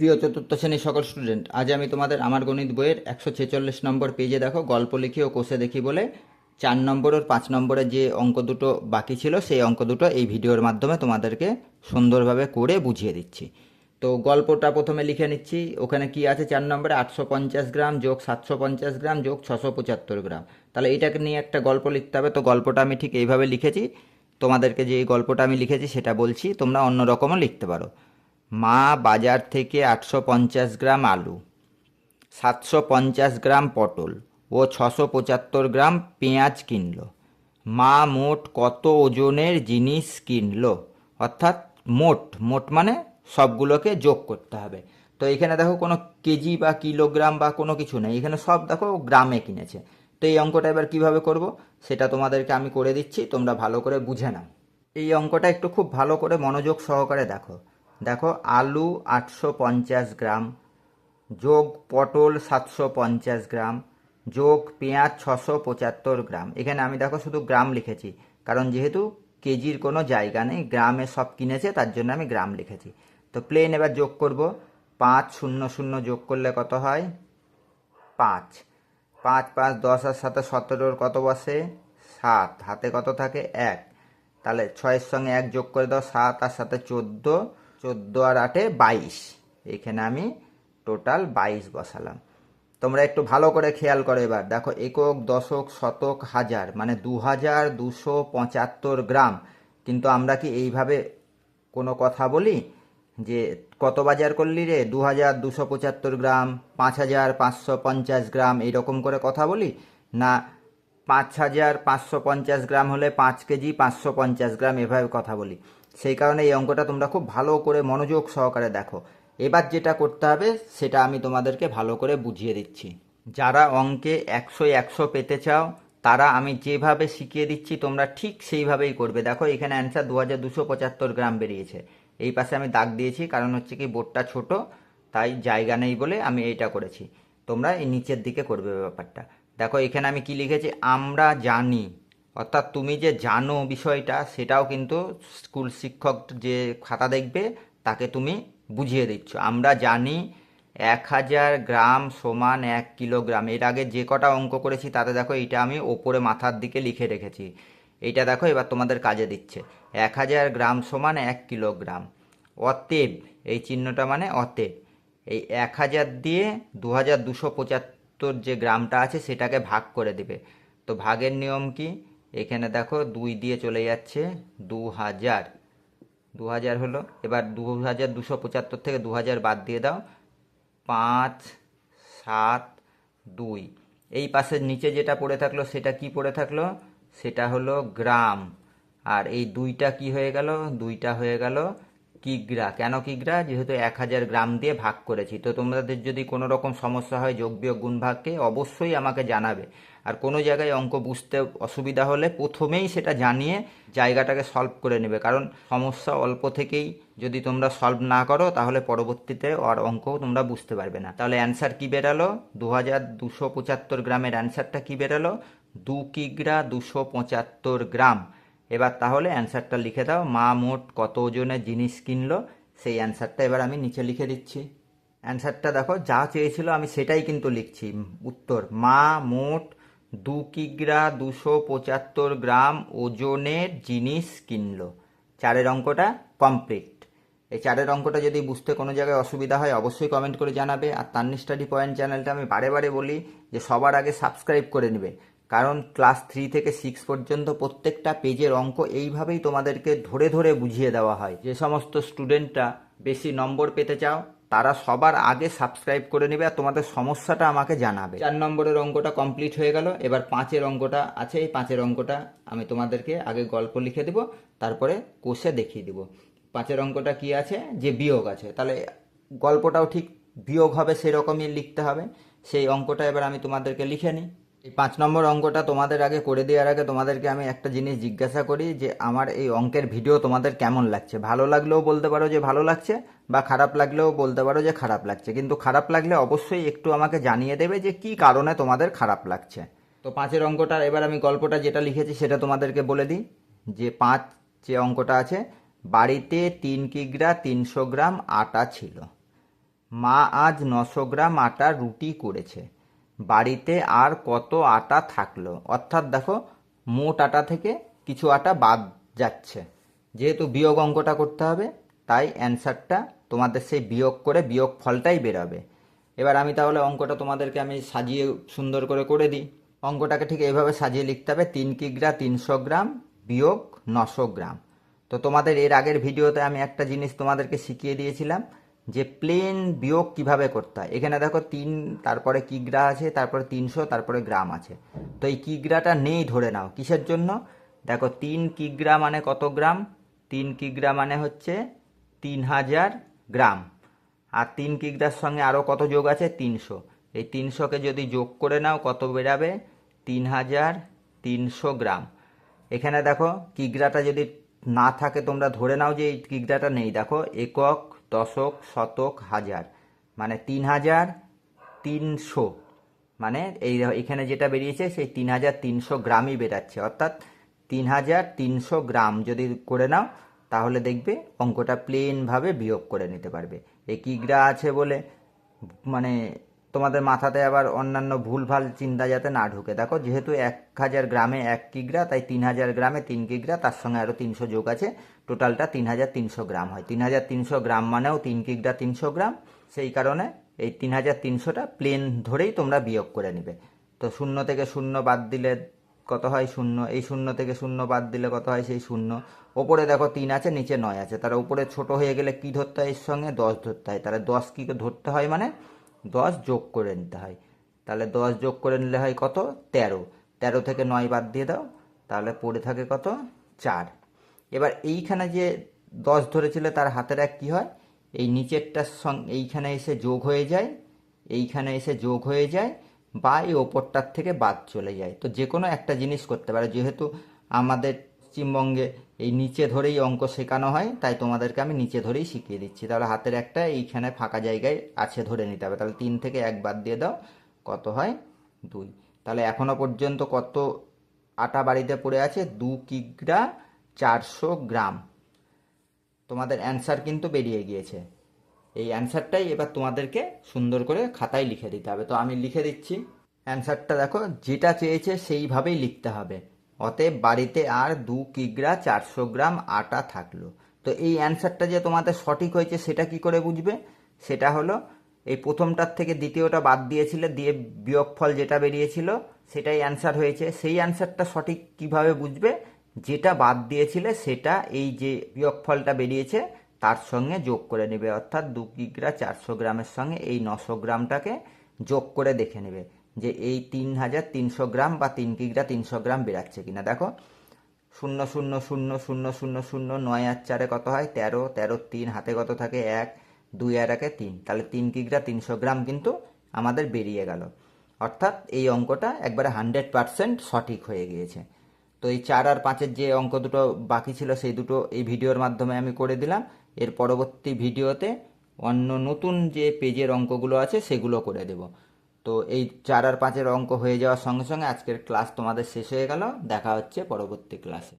প্রিয় চতুর্থ শ্রেণির সকল স্টুডেন্ট আজ আমি তোমাদের আমার গণিত বইয়ের একশো ছেচল্লিশ নম্বর পেজে দেখো, গল্প লিখি ও কোষে দেখি বলে। চার নম্বর ও পাঁচ নম্বরে যে অঙ্ক দুটো বাকি ছিল, সেই অঙ্ক দুটো এই ভিডিওর মাধ্যমে তোমাদেরকে সুন্দরভাবে করে বুঝিয়ে দিচ্ছি। তো গল্পটা প্রথমে লিখে নিচ্ছি, ওখানে কি আছে? চার নম্বরে আটশো পঞ্চাশ গ্রাম যোগ সাতশো পঞ্চাশ গ্রাম যোগ ছশো পঁচাত্তর গ্রাম। তাহলে এটাকে নিয়ে একটা গল্প লিখতে হবে। তো গল্পটা আমি ঠিক এইভাবে লিখেছি। তোমাদেরকে যে গল্পটা আমি লিখেছি, সেটা বলছি, তোমরা অন্য রকমও লিখতে পারো। মা বাজার থেকে আটশো পঞ্চাশ গ্রাম আলু, সাতশো পঞ্চাশ গ্রাম পটল ও ছশো পঁচাত্তর গ্রাম পেঁয়াজ কিনলো। মা মোট কত ওজনের জিনিস কিনলো? অর্থাৎ মোট মোট মানে সবগুলোকে যোগ করতে হবে। তো এখানে দেখো কোনো কেজি বা কিলোগ্রাম বা কোনো কিছু নেই। এখানে সব দেখো গ্রামে কিনেছে। তো এই অঙ্কটা এবার কীভাবে করব? সেটা তোমাদেরকে আমি করে দিচ্ছি। তোমরা ভালো করে বুঝে নাও। এই অঙ্কটা একটু খুব ভালো করে মনোযোগ সহকারে দেখো। দেখো, আলু আটশো পঞ্চাশ গ্রাম, যোগ পটল সাতশো পঞ্চাশ গ্রাম, যোগ পেঁয়াজ ছশো পঁচাত্তর গ্রাম। এখানে আমি দেখো, শুধু গ্রাম লিখেছি, কারণ যেহেতু কেজির কোনো জায়গা নেই, গ্রামে সব কিনেছে, তার জন্য আমি গ্রাম লিখেছি। তো প্লেন এবার যোগ করব, পাঁচ শূন্য শূন্য যোগ করলে কত হয়? পাঁচ। পাঁচ পাঁচ, দশ আর সাথে সতেরোর কত বসে? সাত। হাতে কত থাকে? এক। তাহলে ছয়ের সঙ্গে এক যোগ করে দাও, সাত আর সাথে চোদ্দ। চোদ্দ আর আটে বাইশ। এখানে আমি টোটাল বাইশ বসালাম। তোমরা একটু ভালো করে খেয়াল করো এবার। দেখো, একক, দশক, শতক, হাজার মানে দু হাজার দুশো পঁচাত্তর গ্রাম। কিন্তু আমরা কি এইভাবে কোনো কথা বলি? যে কত বাজার করলি রে? দু হাজার দুশো পঁচাত্তর গ্রাম পাঁচ হাজার পাঁচশো পঞ্চাশ গ্রাম এইরকম করে কথা বলি? না পাঁচ হাজার পাঁচশো পঞ্চাশ গ্রাম হলে পাঁচ কেজি পাঁচশো পঞ্চাশ গ্রাম এভাবে কথা বলি। সেই কারণে এই অঙ্কটা তোমরা খুব ভালো করে মনোযোগ সহকারে দেখো। এবার যেটা করতে হবে, সেটা আমি তোমাদেরকে ভালো করে বুঝিয়ে দিচ্ছি। যারা অঙ্কে একশো একশো পেতে চাও, তারা আমি যেভাবে শিখিয়ে দিচ্ছি, তোমরা ঠিক সেইভাবেই করবে। দেখো, এখানে অ্যান্সার দু হাজার দুশো পঁচাত্তর গ্রাম বেরিয়েছে। এই পাশে আমি দাগ দিয়েছি, কারণ হচ্ছে কি বোর্ডটা ছোট, তাই জায়গা নেই বলে আমি এইটা করেছি। তোমরা এই নিচের দিকে করবে ব্যাপারটা। দেখো, এখানে আমি কি লিখেছি? আমরা জানি। অর্থাৎ তুমি যে জানো বিষয়টা, সেটাও কিন্তু স্কুল শিক্ষক যে খাতা দেখবে, তাকে তুমি বুঝিয়ে দিচ্ছ। আমরা জানি এক হাজার গ্রাম সমান এক কিলোগ্রাম। এর আগে যে কটা অঙ্ক করেছি, তাতে দেখো এটা আমি ওপরে মাথার দিকে লিখে রেখেছি। এইটা দেখো এবার তোমাদের কাজে দিচ্ছে। এক হাজার গ্রাম সমান এক কিলোগ্রাম। অতএব, এই চিহ্নটা মানে অতএব। এই এক হাজার দিয়ে দু হাজার দুশো পঁচাত্তর যে গ্রামটা আছে, সেটাকে ভাগ করে দিবে। তো ভাগের নিয়ম কি? এখানে দেখো দুই দিয়ে চলে যাচ্ছে দু হাজার দু হাজার হলো, এবার দু হাজার দুশো পঁচাত্তর থেকে দু হাজার বাদ দিয়ে দাও। পাঁচ, সাত, দুই। এই পাশের নিচে যেটা পড়ে থাকল, সেটা কি পড়ে থাকল? সেটা হলো গ্রাম। আর এই দুইটা কি হয়ে গেল? দুইটা হয়ে গেল কিগ্রা। কেন কিগ্রা? যেহেতু এক হাজার গ্রাম দিয়ে ভাগ করেছি। তো তোমাদের যদি কোনো রকম সমস্যা হয় যোগ বিয়োগ গুণ ভাগকে, অবশ্যই আমাকে জানাবে। আর কোনো জায়গায় অঙ্ক বুঝতে অসুবিধা হলে প্রথমেই সেটা জানিয়ে জায়গাটাকে সলভ করে নেবে। কারণ সমস্যা অল্প থেকেই যদি তোমরা সলভ না করো, তাহলে পরবর্তীতে আর অঙ্ক তোমরা বুঝতে পারবে না। তাহলে অ্যান্সার কি বেরালো? দু হাজার দুশো পঁচাত্তর গ্রামের অ্যান্সারটা কি বেরালো? দু কিগ্রা দুশো পঁচাত্তর গ্রাম। এবার তাহলে অ্যান্সারটা লিখে দাও, মা মোট কত ওজনের জিনিস কিনলো? সেই অ্যান্সারটা এবার আমি নিচে লিখে দিচ্ছি। অ্যান্সারটা দেখো, যা চেয়েছিল আমি সেটাই কিন্তু লিখছি। উত্তর, মা মোট দু কিগ্রা দুশো পঁচাত্তর গ্রাম ওজনের জিনিস কিনলো। চারের অঙ্কটা কমপ্লিট। এই চারের অঙ্কটা যদি বুঝতে কোনো জায়গায় অসুবিধা হয়, অবশ্যই কমেন্ট করে জানাবে। আর তান্নি স্টাডি পয়েন্ট চ্যানেলটা আমি বারে বারে বলি যে সবার আগে সাবস্ক্রাইব করে নেবে। কারণ ক্লাস থ্রি থেকে সিক্স পর্যন্ত প্রত্যেকটা পেজের অঙ্ক এইভাবেই তোমাদেরকে ধরে ধরে বুঝিয়ে দেওয়া হয়। যে সমস্ত স্টুডেন্টরা বেশি নম্বর পেতে চাও, তারা সবার আগে সাবস্ক্রাইব করে নেবে আর তোমাদের সমস্যাটা আমাকে জানাবে। চার নম্বরের অঙ্কটা কমপ্লিট হয়ে গেল, এবার পাঁচের অঙ্কটা আছে, এই পাঁচের অঙ্কটা আমি তোমাদেরকে আগে গল্প লিখে দেব, তারপরে কোষে দেখিয়ে দিব। পাঁচের অঙ্কটা কি আছে? যে বিয়োগ আছে। তাহলে গল্পটাও ঠিক বিয়োগ হবে সেরকমই লিখতে হবে। সেই অঙ্কটা এবার আমি তোমাদেরকে লিখে নিই। এই পাঁচ নম্বর অঙ্কটা তোমাদের আগে করে দেওয়ার আগে তোমাদেরকে আমি একটা জিনিস জিজ্ঞাসা করি যে আমার এই অঙ্কের ভিডিও তোমাদের কেমন লাগছে? ভালো লাগলেও বলতে পারো যে ভালো লাগছে বা খারাপ লাগলেও বলতে পারো যে খারাপ লাগছে। কিন্তু খারাপ লাগলে অবশ্যই একটু আমাকে জানিয়ে দেবে যে কি কারণে তোমাদের খারাপ লাগছে। তো পাঁচের অঙ্কটা, এবার আমি গল্পটা যেটা লিখেছি সেটা তোমাদেরকে বলে দিই। যে পাঁচ যে অঙ্কটা আছে, বাড়িতে তিন কিগ্রা তিনশো গ্রাম আটা ছিল। মা আজ নশো গ্রাম আটা রুটি করেছে। বাড়িতে আর কত আটা থাকল? অর্থাৎ দেখো, মোট আটা থেকে কিছু আটা বাদ যাচ্ছে। যেহেতু বিয়োগ অঙ্কটা করতে হবে, তাই অ্যান্সারটা তোমাদের সেই বিয়োগ করে বিয়োগ ফলটাই বেরোবে। এবার আমি তাহলে অঙ্কটা তোমাদেরকে আমি সাজিয়ে সুন্দর করে করে দিই। অঙ্কটাকে ঠিক এইভাবে সাজিয়ে লিখতে হবে, তিন কিগ্রা তিনশো গ্রাম বিয়োগ নশো গ্রাম। তো তোমাদের এর আগের ভিডিওতে আমি একটা জিনিস তোমাদেরকে শিখিয়ে দিয়েছিলাম যে প্লেন বিয়োগ কীভাবে করতে হয়? এখানে দেখো তিন, তারপরে কিগ্রা আছে, তারপরে তিনশো, তারপরে গ্রাম আছে। তো এই কিগ্রাটা নেই ধরে নাও। কিসের জন্য? দেখো তিন কিগ্রা মানে কত গ্রাম? তিন কিগ্রা মানে হচ্ছে তিন হাজার গ্রাম। আর তিন কিগ্রার সঙ্গে আরও কত যোগ আছে? তিনশো। এই তিনশোকে যদি যোগ করে নাও, কত বেরাবে? তিন হাজার তিনশো গ্রাম। এখানে দেখো কিগ্রাটা যদি না থাকে, তোমরা ধরে নাও যে এই কিগ্রাটা নেই। দেখো একক দশক, শতক, হাজার। মানে তিন হাজার তিনশো। মানে এই এখানে যেটা বেরিয়েছে, সেই তিন হাজার তিনশো গ্রামই বেরাচ্ছে। অর্থাৎ তিন হাজার তিনশো গ্রাম যদি করে নাও, তাহলে দেখবে অঙ্কটা প্লেনভাবে বিয়োগ করে নিতে পারবে। এই কিগ্রা আছে বলে মানে তোমাদের মাথাতে আবার অন্যান্য ভুলভাল চিন্তা যাতে না ঢুকে। দেখো, যেহেতু এক হাজার গ্রামে এক কিগ্রা তাই তিন হাজার গ্রামে তিন কিগ্রা তার সঙ্গে আরও তিনশো যোগ আছে। টোটালটা তিন হাজার তিনশো গ্রাম হয়। তিন হাজার তিনশো গ্রাম মানেও তিন কিগ্রা তিনশো গ্রাম। সেই কারণে এই তিন হাজার তিনশোটা প্লেন ধরেই তোমরা বিয়োগ করে নিবে। তো শূন্য থেকে শূন্য বাদ দিলে কত হয়? শূন্য। এই শূন্য থেকে শূন্য বাদ দিলে কত হয়? সেই শূন্য। ওপরে দেখো তিন আছে, নিচে নয় আছে। তার উপরে ছোট হয়ে গেলে কি ধরতে হয়? এর সঙ্গে দশ ধরতে হয়। তাহলে দশ কি ধরতে হয় মানে দশ যোগ করে নিতে হয়। তাহলে দশ যোগ করে নিলে হয় কত? তেরো। তেরো থেকে নয় বাদ দিয়ে দাও। তাহলে পড়ে থাকে কত? চার। এবার এইখানে যে দশ ধরেছিলে তার হাতের এক কী হয়? এই নিচেরটার সঙ্গে এইখানে এসে যোগ হয়ে যায়, এইখানে এসে যোগ হয়ে যায়, বা এই ওপরটার থেকে বাদ চলে যায়। তো যে কোনো একটা জিনিস করতে পারে। যেহেতু আমাদের পশ্চিমবঙ্গে এই নিচে ধরেই অঙ্ক শেখানো হয়, তাই তোমাদেরকে আমি নিচে ধরেই শিখিয়ে দিচ্ছি। তাহলে হাতের একটা এইখানে ফাঁকা জায়গায় আছে ধরে নিতে হবে। তাহলে তিন থেকে এক বাদ দিয়ে দাও, কত হয়? দুই। তাহলে এখনও পর্যন্ত কত আটা বাড়িতে পড়ে আছে? দু কিগ্রা চারশো গ্রাম। তোমাদের অ্যান্সার কিন্তু বেরিয়ে গিয়েছে। এই অ্যান্সারটাই এবার তোমাদেরকে সুন্দর করে খাতায় লিখে দিতে হবে। তো আমি লিখে দিচ্ছি। অ্যান্সারটা দেখো, যেটা চেয়েছে সেইভাবেই লিখতে হবে। অতএব বাড়িতে আর দু কিগ্রা চারশো গ্রাম আটা থাকল। তো এই অ্যান্সারটা যে তোমাদের সঠিক হয়েছে, সেটা কি করে বুঝবে? সেটা হলো, এই প্রথমটার থেকে দ্বিতীয়টা বাদ দিয়েছিলে, দিয়ে বিয়োগফল যেটা বেরিয়েছিল, সেটাই অ্যান্সার হয়েছে। সেই অ্যান্সারটা সঠিক কীভাবে বুঝবে? যেটা বাদ দিয়েছিলে সেটা এই যে বিয়োগফলটা বেরিয়েছে, তার সঙ্গে যোগ করে নেবে। অর্থাৎ দু কিগ্রা চারশো গ্রামের সঙ্গে এই নশো গ্রামটাকে যোগ করে দেখে নেবে যে এই তিন হাজার তিনশো গ্রাম বা তিন কিগ্রা তিনশো গ্রাম বেরাচ্ছে কিনা। দেখো, শূন্য শূন্য শূন্য শূন্য শূন্য শূন্য, নয় আর চারে কত হয়? তেরো তেরো তিন, হাতে কত থাকে? এক, দুই আর একে তিন। তাহলে তিন কিগ্রা তিনশো গ্রাম কিন্তু আমাদের বেরিয়ে গেল। অর্থাৎ এই অঙ্কটা একবারে হান্ড্রেড পারসেন্ট সঠিক হয়ে গিয়েছে। তো এই চার আর পাঁচের যে অঙ্ক দুটো বাকি ছিল, সেই দুটো এই ভিডিওর মাধ্যমে আমি করে দিলাম। এর পরবর্তী ভিডিওতে অন্য নতুন যে পেজের অঙ্কগুলো আছে, সেগুলো করে দেব। তো এই চার আর পাঁচের অঙ্ক হয়ে যাওয়ার সঙ্গে সঙ্গে আজকের ক্লাস তোমাদের শেষ হয়ে গেল। দেখা হচ্ছে পরবর্তী ক্লাসে।